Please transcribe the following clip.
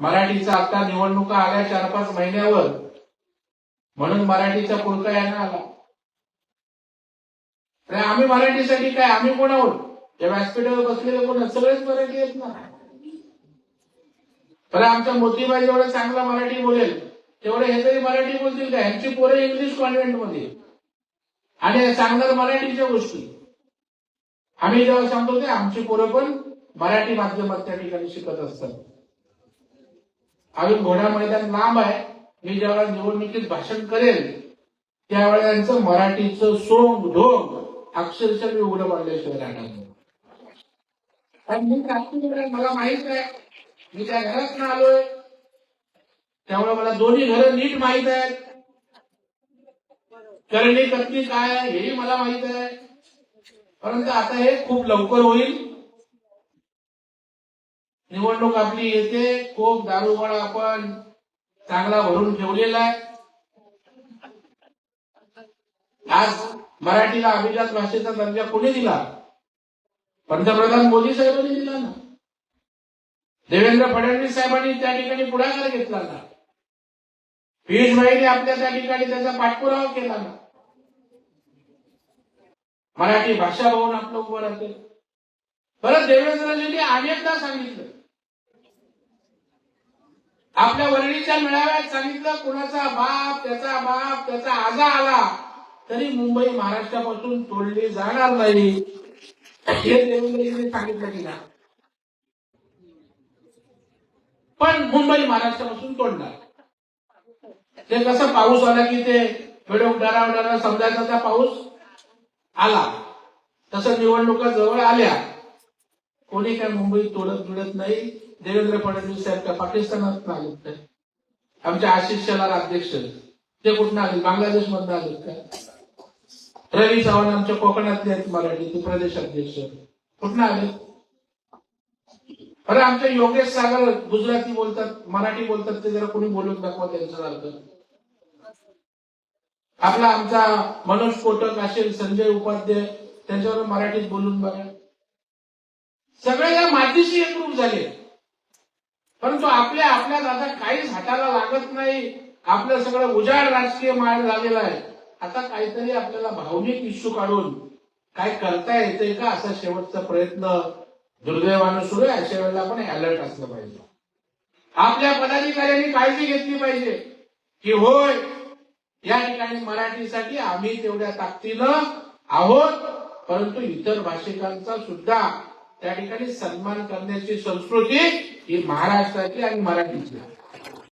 मराठीचा आता निवडणुका आल्या चार पाच महिन्यावर. म्हणून मराठीचा पुळका यांना आला. अरे आम्ही मराठीसाठी काय? आम्ही कोण आहोत या व्यासपीठावर बसलेले कोण सगळेच मराठी आहेत ना. तर आमच्या मोतीबाई जेवढा चांगला मराठी बोलेल तेवढे हे तरी मराठी बोलतील का? यांची पोरं इंग्लिश कॉन्व्हेंटमध्ये आणि सांगणार मराठीच्या गोष्टी. आम्ही जेव्हा सांगतो ते आमची पोरं पण मराठी माध्यमात त्या ठिकाणी शिकत असतात. अजून घोडा मैदान लांब आहे. मी ज्यावेळेला निवडणुकीत भाषण करेल त्यावेळेला यांचं मराठीचं सोंग ढोंग अक्षरशः मी उघडं पाडल्याशिवाय राहणार नाही. मी काश्मीर मला माहीत आहे मी त्या घरात ना आलोय. त्यामुळे मला दोन्ही घरं नीट माहीत आहेत. करणी कथनी काय हेही मला माहीत आहे. परंतु आता हे खूप लवकर होईल. निवडणूक आपली येते खूप दारुगोळा आपण चांगला भरून ठेवलेला आहे. आज मराठीला अभिजात भाषेचा दर्जा कोणी दिला? पंतप्रधान मोदी साहेबांनी दिला ना. देवेंद्र फडणवीस साहेबांनी त्या ठिकाणी पुढाकार घेतला ना. पियुष भाईने आपल्या त्या ठिकाणी त्याचा पाठपुरावा केला ना. मराठी भाषा भवन आपलं उभं राहते. परत देवेंद्रजींनी अनेकदा सांगितलं. आपल्या वर्णीच्या मेळाव्यात सांगितलं कुणाचा बाप त्याचा बाप त्याचा आजा आला तरी मुंबई महाराष्ट्रापासून तोडली जाणार नाही. हे देवेंद्रजीने सांगितलं की पण मुंबई महाराष्ट्रापासून तोडणार. ते कसं पाऊस आला की ते वेळोक डरावणारा समजायचा त्या पाऊस आला. तसं निवडणुका जवळ आल्या. कोणी काय मुंबई तोडत बिडत नाही. देवेंद्र फडणवीस साहेब का पाकिस्तानात आलेत काय आमचे आशिष शेलार अध्यक्ष. ते कुठून आले? बांगलादेश मधून आलेत काय रवी चव्हाण आमच्या कोकणातले आहेत मराठी प्रदेश अध्यक्ष. कुठून आले? अरे आमचे योगेश सागर गुजराती बोलतात मराठी बोलतात ते जरा कोणी बोलून दाखवा त्यांच्यासारखं. आपला आमचा मनोज कोटक असेल संजय उपाध्याय त्यांच्यावर मराठीत बोलून बघा. सगळे या मातीशी एकरूप झाले. परंतु आपल्या आपल्यात आता काहीच हाताला लागत नाही. आपलं सगळं उजाड राजकीय माळ झालेला आहे. आता काहीतरी आपल्याला भावनिक इश्यू काढून काय करता येते का असा शेवटचा प्रयत्न दुर्दैवानं सुरू आहे. अशा वेळेला आपण अलर्ट असलं पाहिजे. आपल्या पदाधिकाऱ्यांनी काळजी घेतली पाहिजे की होय या ठिकाणी मराठीसाठी आम्ही तेवढ्या ताकदीनं आहोत परंतु इतर भाषिकांचा सुद्धा त्या ठिकाणी सन्मान करण्याची संस्कृती ही महाराष्ट्राची आणि मराठीची आहे.